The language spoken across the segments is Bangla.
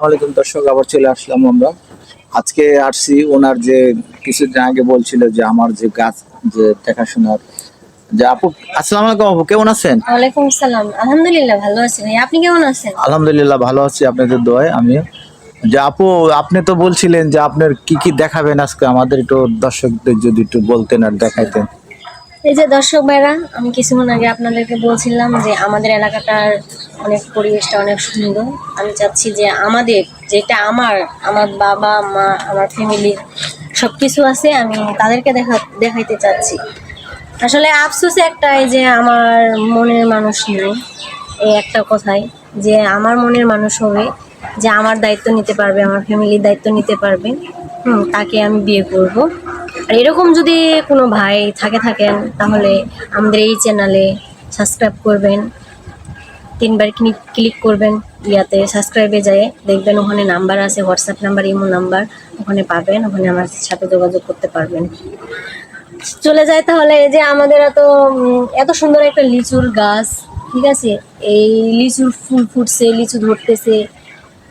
ওয়ালাইকুম দর্শক আবার চলে আসলাম আমরা। আজকে আসছি ওনার যে কিছুদিন আগে বলছিল যে আমার যে গাছ যে দেখাশোনার যে আপু আসসালামু আলাইকুম আপু কেমন আছেন? ওয়ালাইকুম আসসালাম। আলহামদুলিল্লাহ ভালো আছি। আপনি কেমন আছেন? আলহামদুলিল্লাহ ভালো আছি আপনাদের দোয়ায় আমি যে আপু আপনি তো বলছিলেন যে আপনার কি কি দেখাবেন আজকে আমাদের একটু দর্শকদের যদি একটু বলতেন আর দেখাইতেন। এই যে দর্শক ভাইরা, আমি কিছুক্ষণ আগে আপনাদেরকে বলছিলাম যে আমাদের এলাকাটার অনেক পরিবেশটা অনেক সুন্দর। আমি চাচ্ছি যে আমাদের, যেটা আমার আমার বাবা, মা, আমার ফ্যামিলির সব কিছু আছে, আমি তাদেরকে দেখা, দেখাইতে চাচ্ছি। আসলে আফসোস একটাই যে আমার মনের মানুষ নেই, এই একটা কথাই, যে আমার মনের মানুষ হবে, যে আমার দায়িত্ব নিতে পারবে, আমার ফ্যামিলির দায়িত্ব নিতে পারবে, হুম, তাকে আমি বিয়ে করব। আর এরকম যদি কোনো ভাই থাকে থাকেন, তাহলে আমাদের এই চ্যানেলে সাবস্ক্রাইব করবেন। তিনবার ক্লিক ক্লিক করবেন, ইয়াতে সাবস্ক্রাইবে যায় দেখবেন ওখানে নাম্বার আছে হোয়াটসঅ্যাপ নাম্বার ইমো নাম্বার ওখানে পাবেন, ওখানে আমার সাথে যোগাযোগ করতে পারবেন। চলে যায় তাহলে এই যে আমাদের এত এত সুন্দর একটা লিচুর গাছ, ঠিক আছে? এই লিচুর ফুল ফুটছে, লিচু ধরতেছে।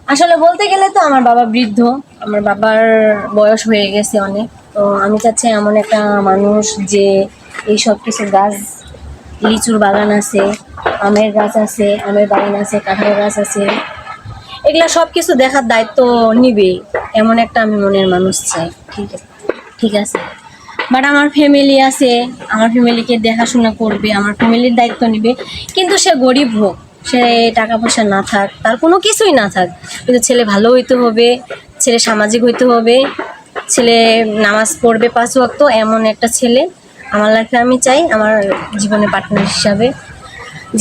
আসলে বলতে গেলে তো আমার বাবা বৃদ্ধ, আমার বাবার বয়স হয়ে গেছে অনেক। তো আমি চাচ্ছি এমন একটা মানুষ যে এই সব কিছু গাছ, লিচুর বাগান আছে, আমের গাছ আছে, আমের বাগান আছে কাঁঠাল গাছ আছে, এগুলা সব কিছু দেখার দায়িত্ব নিবে, এমন একটা আমি মনের মানুষ চাই। ঠিক আছে ঠিক আছে। বাট আমার ফ্যামিলি আছে, আমার ফ্যামিলিকে দেখাশোনা করবে, আমার ফ্যামিলির দায়িত্ব নিবে। কিন্তু সে গরিব হোক, সে টাকা পয়সা না থাক, তার কোনো কিছুই না থাক। কিন্তু ছেলে ভালো হইতে হবে, ছেলে সামাজিক হইতে হবে ছেলে নামাজ পড়বে পাঁচ ওয়াক্ত, এমন একটা ছেলে আমার লাইফে আমি চাই, আমার জীবনে পার্টনার হিসাবে।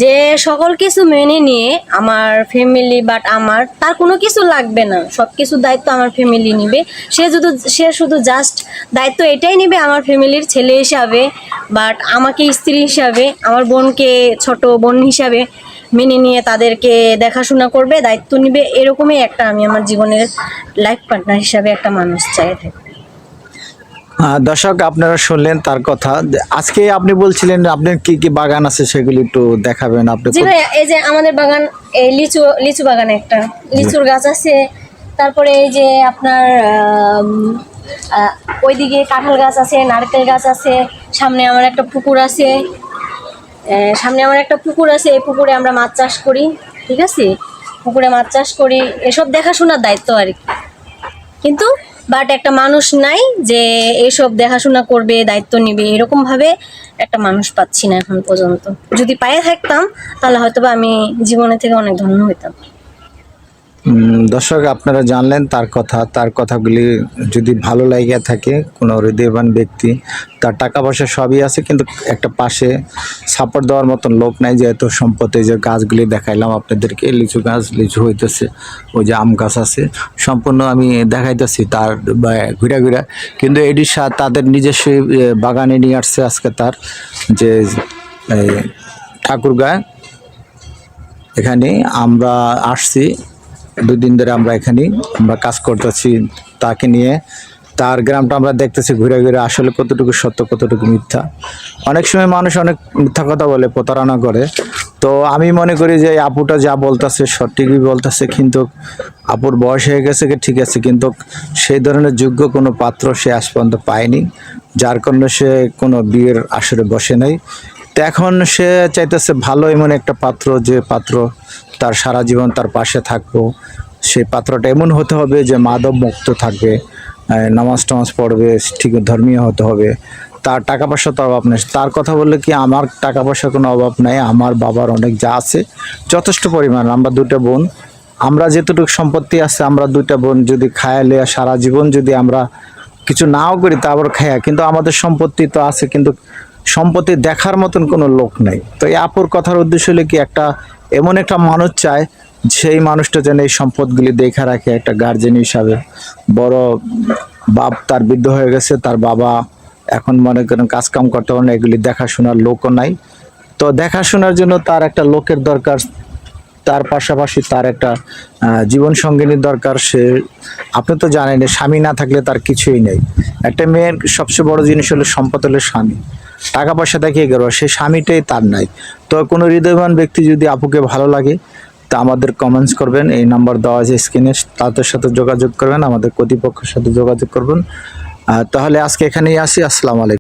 যে সকল কিছু মেনে নিয়ে আমার ফ্যামিলি বাট আমার, তার কোনো কিছু লাগবে না। সব কিছু দায়িত্ব আমার ফ্যামিলি নিবে। সে শুধু সে শুধু জাস্ট দায়িত্ব এটাই নিবে আমার ফ্যামিলির ছেলে হিসাবে বাট আমাকে স্ত্রী হিসাবে, আমার বোনকে ছোট বোন হিসাবে মেনে নিয়ে তাদেরকে দেখাশোনা করবে দায়িত্ব নিবে এরকমই একটা আমি আমার জীবনের লাইফ পার্টনার হিসাবে একটা মানুষ চাই থাকি। দর্শক আপনারা শুনলেন তার কথা। আজকে আপনি বলছিলেন আপনার কি কি বাগান আছে সেগুলি একটু দেখাবেন আপনি জি ভাই এই যে আমাদের বাগান এই লিচু লিচু বাগান একটা লিচুর গাছ আছে। তারপরে এই যে আপনার ওইদিকে কাঁঠাল গাছ আছে নারকেল গাছ আছে সামনে আমার একটা পুকুর আছে। সামনে আমার একটা পুকুর আছে, এই পুকুরে আমরা মাছ চাষ করি, ঠিক আছে? পুকুরে মাছ চাষ করি, এসব দেখাশোনার দায়িত্ব আর কি। কিন্তু বাট একটা মানুষ নাই যে এসব দেখাশোনা করবে, দায়িত্ব নিবে, এরকমভাবে একটা মানুষ পাচ্ছি না এখন পর্যন্ত। যদি পায়ে থাকতাম, তাহলে হয়তো আমি জীবনে থেকে অনেক ধন্য হইতাম। দর্শক, আপনারা জানলেন তার কথা। তার কথাগুলি যদি ভালো লাগিয়ে থাকে, কোনো হৃদয়বান ব্যক্তি, তার টাকা পয়সা সবই আছে, কিন্তু একটা পাশে সাপোর্ট দেওয়ার মতন লোক নাই, যেহেতু সম্পদে যে গাছগুলি দেখাইলাম আপনাদেরকে, লিচু গাছ, লিচু হইতেছে, ওই যে আম গাছ আছে, সম্পূর্ণ আমি দেখাইতেছি তার ঘুরা ঘুরা। কিন্তু এটির তাদের নিজস্ব বাগানে নিয়ে আসছে আজকে তার যে ঠাকুরগাঁ। এখানে আমরা আসছি। দুই দিন ধরে আমরা এখানে আমরা কাজ করতেছি তাকে নিয়ে। তার গ্রামটা আমরা দেখতেছি ঘুরে ঘুরে আসলে কতটুকু সত্য, কতটুকু মিথ্যা। অনেক সময় মানুষ অনেক মিথ্যা কথা বলে, প্রতারণা করে। তো আমি মনে করি যে আপুটা যা বলতেছে সঠিকই বলতেছে, কিন্তু আপুর বয়স হয়ে গেছে কি ঠিক আছে, কিন্তু সেই ধরনের যোগ্য কোনো পাত্র সে আজ পর্যন্ত পায়নি। যার কারণে সে কোনো বিয়ের আসরে বসে নাই। তো এখন সে চাইতেছে ভালো এমন একটা পাত্র, যে পাত্র তার সারা জীবন তার পাশে থাকব। সেই পাত্রটা এমন হতে হবে যে মাদক মুক্ত থাকবে নামাজ টামাজ পড়বে, ঠিক ধর্মীয় হতে হবে। তার টাকা পয়সা তো অভাব নেই। তার কথা বললে কি আমার টাকা পয়সার কোনো অভাব নাই? আমার বাবার অনেক যা আছে, যথেষ্ট পরিমাণ। আমরা দুটো বোন, আমরা যেতটুকু সম্পত্তি আছে, আমরা দুইটা বোন যদি খায়ালে সারা জীবন যদি আমরা কিছু নাও করি, তা আবার খায়া। কিন্তু আমাদের সম্পত্তি তো আছে, কিন্তু সম্পত্তি দেখার মতন কোনো লোক নেই। তো এই আপুর কথার উদ্দেশ্য হলো কি, একটা এমন একটা মানুষ চায়, সেই মানুষটা যেন এই সম্পদগুলি দেখা রাখে, একটা গার্জেন হিসাবে। বড় বাপ তার বৃদ্ধ হয়ে গেছে, তার বাবা এখন মনে করেন কাজকাম করতে পারে না, এগুলি দেখাশোনার লোকও নাই। তো দেখাশোনার জন্য তার একটা লোকের দরকার, তার পাশাপাশি তার একটা জীবন সঙ্গিনীর দরকার। সে, আপনি তো জানেন, স্বামী না থাকলে তার কিছুই নেই। একটা মেয়ের সবচেয়ে বড় জিনিস হলো সম্পদ হলো স্বামী। টাকা পয়সা দেখিয়ে গেল সেই স্বামীটাই তার নাই। তো কোনো হৃদয়বান ব্যক্তি যদি আপুকে ভালো লাগে, তা আমাদের কমেন্টস করবেন, এই নাম্বার দেওয়া আছে স্ক্রিনে তাদের সাথে যোগাযোগ করবেন, আমাদের কর্তৃপক্ষের সাথে যোগাযোগ করবেন। তাহলে আজকে এখানেই আসি, আসসালামু আলাইকুম।